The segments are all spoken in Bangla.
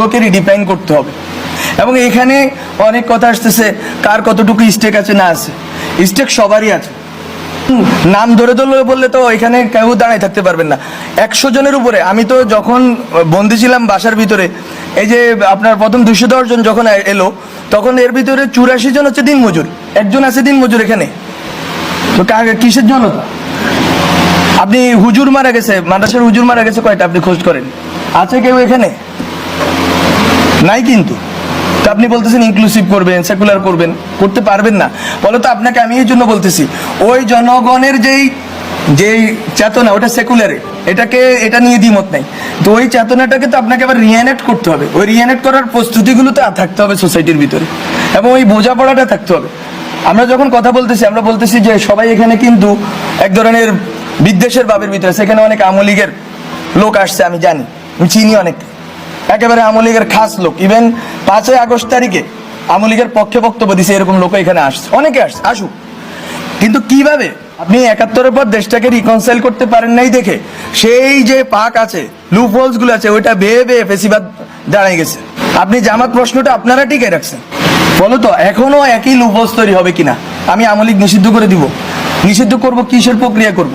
লোককে রিডিফাইন করতে হবে। এবং এখানে অনেক কথা আসতেছে, কার কতটুকু স্টেক আছে না আছে। স্টেক সবারই আছে। নাম ধরে ধরে বললে তো এখানে কেউ দাঁড়ায় থাকতে পারবেন না। একশো জনের উপরে, আমি তো যখন বন্দি ছিলাম বাসার ভিতরে, এই যে আপনার প্রথম দুশো দশ জন যখন এলো, তখন এর ভিতরে চুরাশি জন হচ্ছে দিন মজুর একজন আছে দিন মজুর এখানে। তো কিসের জনতা? আপনি হুজুর মারা গেছে, মাদ্রাসার হুজুর মারা গেছে কয়টা আপনি খোঁজ করেন? আছে কেউ এখানে? নাই কিন্তু। তো আপনি বলতেছেন ইনক্লুসিভ করবেন সেকুলার করবেন, করতে পারবেন না। বলো তো আপনাকে আমি এই জন্য বলতেছি, ওই জনগণের যেই যেই চেতনা, ওটা সেকুলারে এটাকে, এটা নিয়ে দ্বিমত নাই। তো ওই চেতনাটাকে তো আপনাকে আবার রিয়ানেট করতে হবে। ওই রিয়ানেট করার প্রস্তুতিগুলো তো থাকতে হবে সোসাইটির ভিতরে। এবং ওই বোঝাপড়াটা থাকতে হবে। আমরা যখন কথা বলতেছি, আমরা বলতেছি যে সবাই এখানে কিন্তু এক ধরনের বিদ্বেষের ভাবের ভিতরে সেখানে অনেক আমলিগের লোক আসছে, আমি জানি। আমি চিনি অনেক একেবারে আমলিগের খাস লোক। ইভেন পাঁচই আগস্ট তারিখে আমলিগের পক্ষে বক্তব্য দিছে এরকম লোক এখানে আসছে। অনেকে আসছে। আসুক। কিন্তু কীভাবে আপনি একাত্তরের পর দেশটাকে রিকনসাইল করতে পারেন নাই দেখে, সেই যে পাক আছে লুপ হোলসগুলো আছে, ওইটা বেয়ে বেয়ে ফেসিবাদ দাঁড়ায় গেছে। আপনি জামাত প্রশ্নটা আপনারা টিকে রাখছেন। বলো তো এখনও একই লুপ হোলস তৈরি হবে কিনা? আমি আমলিক নিষিদ্ধ করে দিব। নিষিদ্ধ করব, কিসের প্রক্রিয়া করব?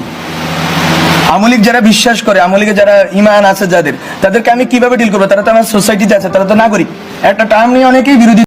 আমলিক যারা বিশ্বাস করে, আমলিকে যারা ইমান আছে যাদের, তাদেরকে আমি কীভাবে ডিল করব? তারা তো আমার সোসাইটিতে আছে, তারা তো নাগরিক। একটা টার্ম নিয়ে অনেকেই বিরোধী